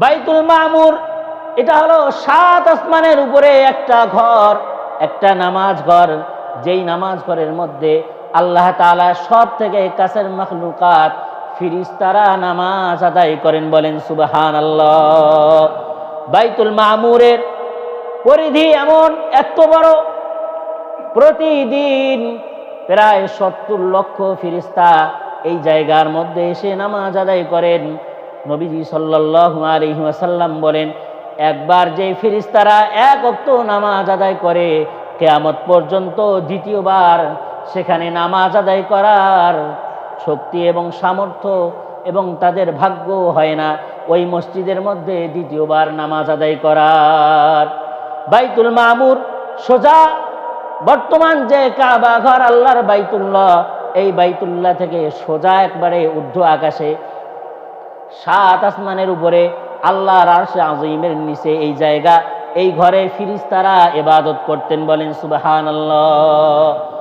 বাইতুল মামুর, এটা হলো সাত আসমানের উপরে একটা ঘর, একটা নামাজ ঘর। যেই নামাজ ঘরের মধ্যে আল্লাহ তাআলা সব থেকে কাছের মখলুকাত ফিরিস্তারা নামাজ আদায় করেন বলেন সুবাহান আল্লাহ বাইতুল মামুরের পরিধি এমন, এত বড়। প্রতিদিন প্রায় সত্তর লক্ষ ফিরিস্তা এই জায়গার মধ্যে এসে নামাজ আদায় করেন। নবীজি সাল্লাল্লাহু আলাইহি ওয়াসাল্লাম বলেন, একবার যে ফিরিস্তারা এক অক্ত নামাজ আদায় করে, কেয়ামত পর্যন্ত দ্বিতীয়বার সেখানে নামাজ আদায় করার শক্তি এবং সামর্থ্য এবং তাদের ভাগ্য হয় না। ওই মসজিদের মধ্যে দ্বিতীয়বার নামাজ আদায় করার। বাইতুল মামুর সোজা বর্তমান যে কাবা ঘর, আল্লাহর বাইতুল্লাহ, এই বাইতুল্লাহ থেকে সোজা একবারে ঊর্ধ্ব আকাশে সাত আসমানের উপরে আল্লাহর আরশে আজিমের নিচে এই জায়গা, এই ঘরে ফিরিস্তারা এবাদত করতেন বলেন, সুবহানাল্লাহ।